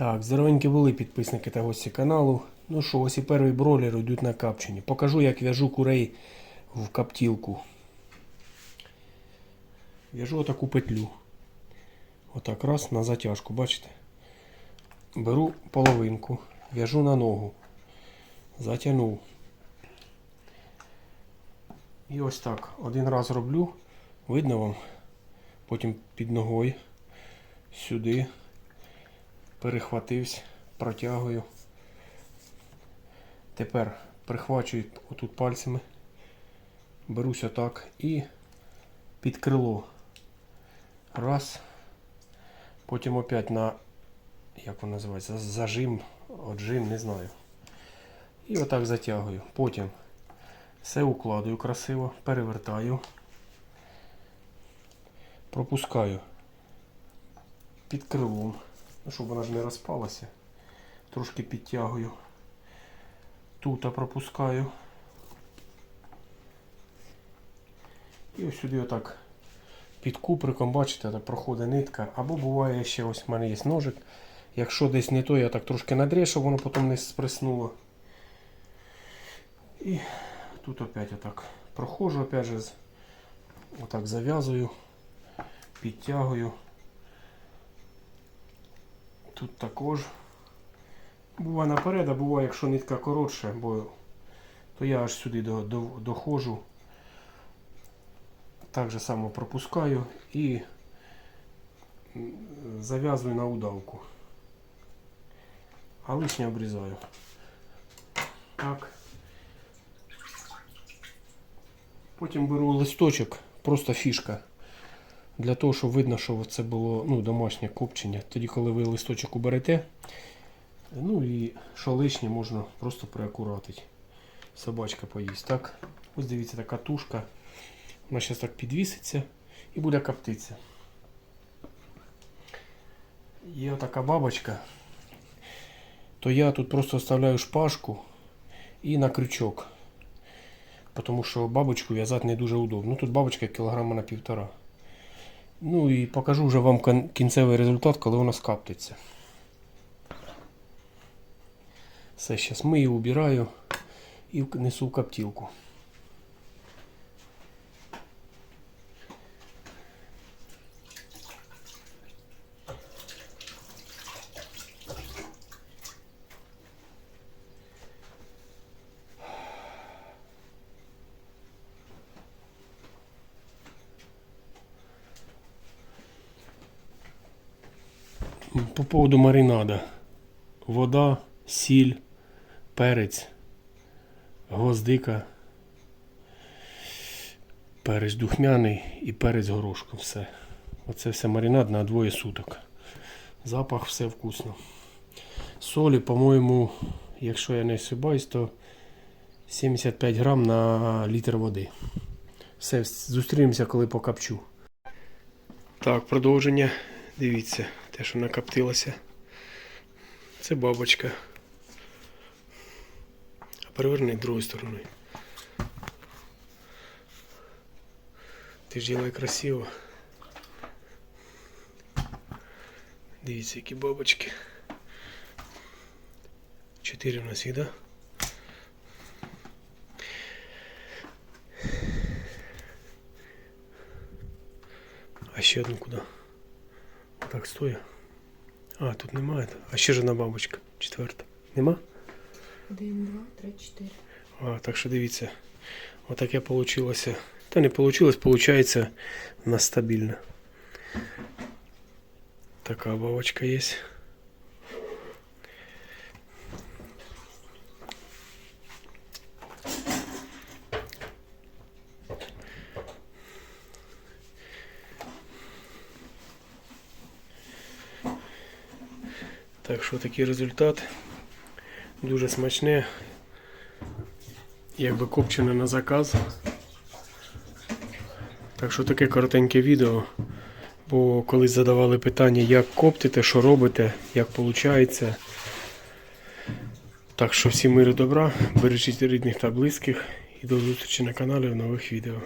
Так, здоровенькі були підписники та гості каналу. Ну що, ось і перший бройлер йдуть на капчені. Покажу, як в'яжу курей в каптілку. В'яжу отаку петлю. Отак раз на затяжку, бачите? Беру половинку, в'яжу на ногу. Затягнув. І ось так. Один раз роблю. Видно вам? Потім під ногою сюди перехватився, протягую. Тепер прихвачую отут пальцями, берусь отак і під крило. Раз. Потім опять на, як воно називається, зажим, отжим, не знаю. І отак затягую. Потім все укладую красиво, перевертаю, пропускаю під крилом, ну, щоб вона ж не розпалася. Трошки підтягую. Тут пропускаю. І ось сюди отак під куприком, бачите, так проходить нитка. Або буває ще ось в мене є ножик. Якщо десь не то, я так трошки надріжу, щоб воно потім не спреснуло. І тут опять отак проходжу, опять же, отак зав'язую, підтягую. Тут також. Буває наперед, а буває, якщо нитка коротша, бо то я аж сюди до, до, доходжу. Так же само пропускаю і зав'язую на удавку. А лишнє обрізаю. Так. Потім беру листочок, просто фішка. Для того, щоб видно, що це було ну, домашнє копчення. Тоді, коли ви листочок уберете, ну і що лишнє можна просто приакуратити. Собачка поїсть. Так, ось дивіться, така тушка. Вона зараз так підвіситься і буде коптитися. Є така бабочка, то я тут просто вставляю шпажку і на крючок. Тому що бабочку в'язати не дуже удобно. Ну тут бабочка кілограма на півтора. Ну і покажу вже вам кінцевий результат, коли воно скаптиться. Все, зараз мию, убираю і внесу несу в коптілку. По поводу маринада. Вода, сіль, перець, гвоздика, перець духмяний і перець горошком. Все. Оце все маринад на двоє суток. Запах все вкусно. Солі, по-моєму, якщо я не ошибаюсь, то 75 грам на літр води. Все, зустрінемося, коли покапчу. Так, продовження. Дивіться, те, що накоптилося. Це бабочка. А переверни другою стороною. Ти ж ділай красиво. Дивіться, які бабочки. Чотири у нас їх, да? А ще одну куди? Так, стоя. А, тут немає. А ще ж одна бабочка. Четверта. Нема? Один, два, три, чотири. А, так що дивіться. Отаке вийшло. Та не вийшло, виходить у нас стабільно. Така бабочка є. Так що такий результат. Дуже смачне. Якби копчене на заказ. Так що таке коротеньке відео. Бо колись задавали питання, як коптите, що робите, як виходить. Так що всім миру добра, бережіть рідних та близьких і до зустрічі на каналі в нових відео.